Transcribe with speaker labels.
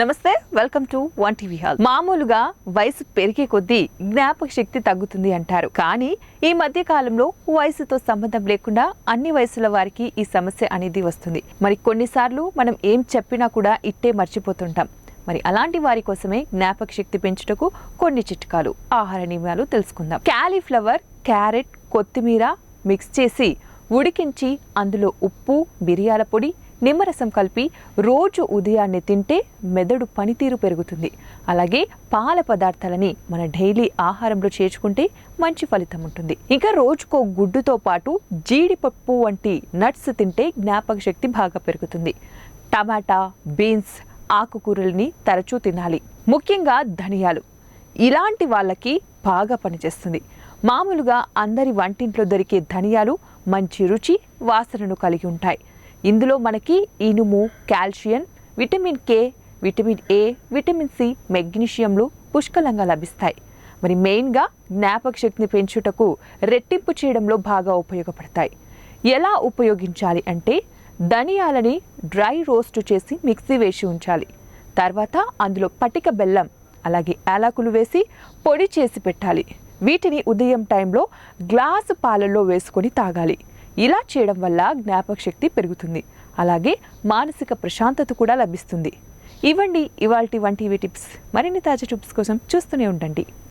Speaker 1: నమస్తే welcome to one TV హాల్ మామూలుగా వయసు పెరిగే కొద్దీ జ్ఞాపక శక్తి తగ్గుతుంది అంటారు. కానీ ఈ మధ్య కాలంలో వయసుతో సంబంధం లేకుండా అన్ని వయసుల వారికి ఈ సమస్య అనేది వస్తుంది. మరి కొన్నిసార్లు మనం ఏం చెప్పినా కూడా ఇట్టే మర్చిపోతుంటాం. మరి అలాంటి వారి కోసమే జ్ఞాపక శక్తి పెంచుటకు కొన్ని చిట్కాలు ఆహార నియమాలు తెలుసుకుందాం. క్యాలీఫ్లవర్ క్యారెట్ కొత్తిమీర మిక్స్ చేసి ఉడికించి అందులో ఉప్పు మిరియాల పొడి నిమ్మరసం కలిపి రోజు ఉదయాన్నే తింటే మెదడు పనితీరు పెరుగుతుంది. అలాగే పాల పదార్థాలని మన డైలీ ఆహారంలో చేర్చుకుంటే మంచి ఫలితం ఉంటుంది. ఇంకా రోజుకో గుడ్డుతో పాటు జీడిపప్పు వంటి నట్స్ తింటే జ్ఞాపక శక్తి బాగా పెరుగుతుంది. టమాటా బీన్స్ ఆకుకూరల్ని తరచూ తినాలి. ముఖ్యంగా ధనియాలు. ఇలాంటి వాళ్ళకి బాగా పనిచేస్తుంది. మామూలుగా అందరి వంటింట్లో దొరికే ధనియాలు మంచి రుచి వాసనను కలిగి ఉంటాయి. ఇందులో మనకి ఇనుము calcium vitamin K vitamin A vitamin C మెగ్నీషియంలు పుష్కలంగా లభిస్తాయి. మరి మెయిన్గా జ్ఞాపక శక్తిని పెంచుటకు రెట్టింపు చేయడంలో బాగా ఉపయోగపడతాయి. ఎలా ఉపయోగించాలి అంటే ధనియాలని డ్రై రోస్ట్ చేసి మిక్సీ వేసి ఉంచాలి. తర్వాత అందులో పటిక బెల్లం అలాగే యాలకులు వేసి పొడి చేసి పెట్టాలి. వీటిని ఉదయం టైంలో గ్లాసు పాలల్లో వేసుకొని తాగాలి. ఇలా చేయడం వల్ల జ్ఞాపక శక్తి పెరుగుతుంది. అలాగే మానసిక ప్రశాంతత కూడా లభిస్తుంది. ఇవ్వండి ఇవాల్టి వంటి టిప్స్. మరిన్ని తాజా టిప్స్ కోసం చూస్తూనే ఉండండి.